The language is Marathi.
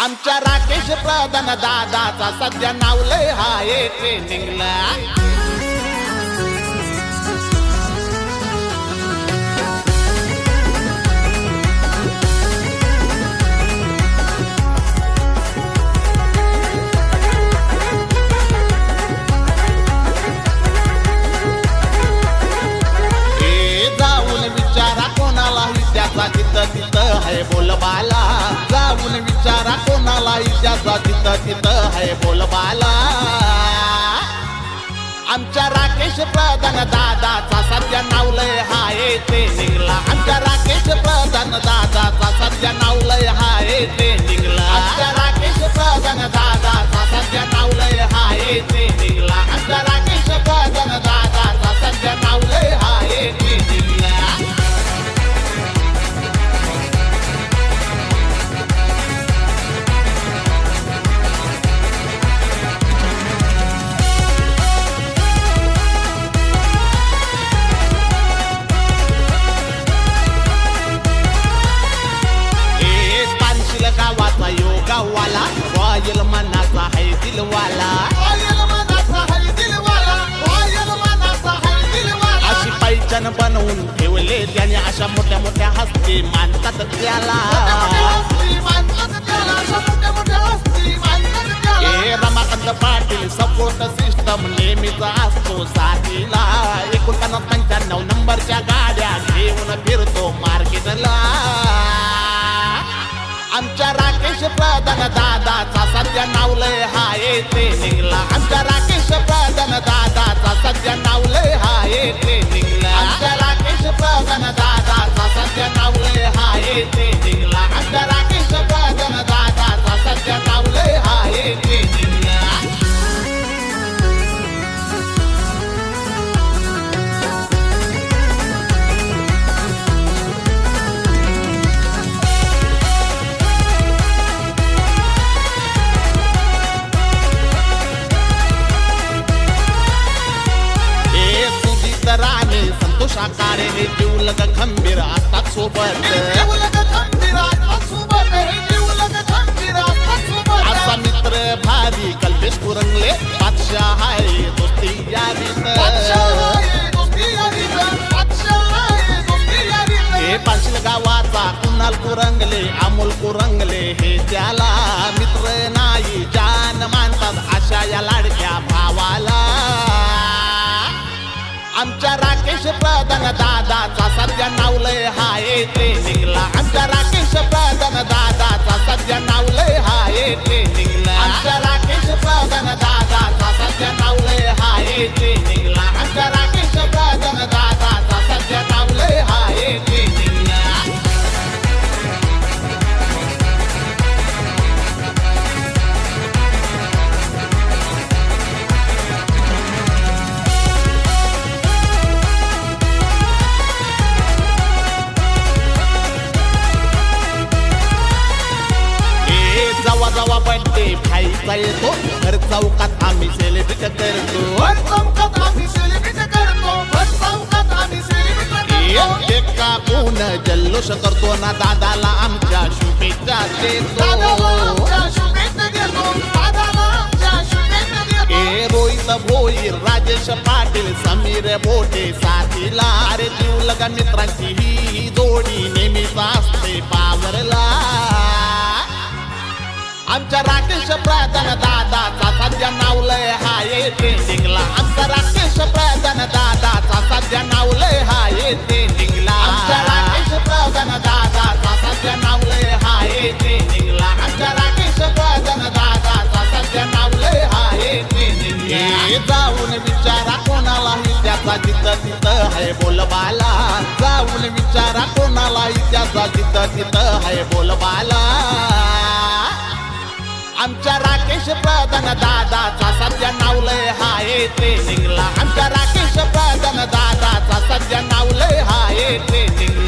आमच्या राकेश प्रधान दादाचा सध्या नावलय हाय ट्रेनिंगला तिथं आहे बोलबाला. जाऊन विचारा कोणालाही त्याचा तिथं तिथं आहे बोलबाला. आमच्या राकेश प्रधान दादाचा सध्या नावलय हाय निघला. आमच्या राकेश प्रधान दादाचा गावाचा योगावाला रॉयल मनाचा है दिलवाला. अशी पैचण बनवून ठेवले त्याने अशा मोठ्या मोठ्या हस्ती मानतात त्याला. रमाकांत पाटील सपोर्ट सिस्टम नेहमीच असतो साथीला. एकोणपन्नास पंच्याण्णव नंबरच्या गाड्या घेऊन फिरतो मार्केटला. आमच्या राकेश प्रधान दादाचा सध्या नावलय येते निघला. आमच्या राकेश प्रधान दादाचा सध्या नावलय हा येते संतोष आकारे हे जीवलग खंबीर असतात सोबत. असा मित्र भारी कल्पेश कुरंगले बादशाह आहे दोस्ती यादीत. हे पाचल गावाचा कुणाल कुरंगले अमोल कुरंगले हे त्याला मित्र नाही जान मानतात अशा या लाडक्या ट्रेनिंगला आमच्या राकेश प्रधान दादाचा सध्या नावलय हाय ट्रेनिंग जवा जवा बर्थडे भाईचा येतो घर चौकात आम्ही सेलिब्रेट करतो एक कापून जल्लोष करतो ना दादाला आमच्या शुभेच्छा देतो. ए रोहित भोईर राजेश पाटील समीर बोटे साथीला. अरे जीवलगा मित्रांची ही जोडी. आमच्या राकेश प्रधान दादाचा सध्या नावलय हाय ट्रेंडिंगला आमचा राकेश प्रधान दादाचा सध्या नावलय हाय ट्रेंडिंगला आमच्या राकेश प्रधान दादाचा सध्या नावलय हाय ट्रेंडिंगला आमच्या राकेश प्रधान दादाचा सध्या नावलय हाय ट्रेंडिंगला जाऊन विचारा कोणालाही त्याचा जिथं तिथं आहे बोलबाला. जाऊन विचारा कोणालाही त्याचा जिथं तिथं आहे बोलबाला. आमच्या राकेश प्रधान दादाचा सध्या नावलय हाय ट्रेनिंगला आमच्या राकेश प्रधान दादाचा सध्या नावलय हाय ट्रेनिंग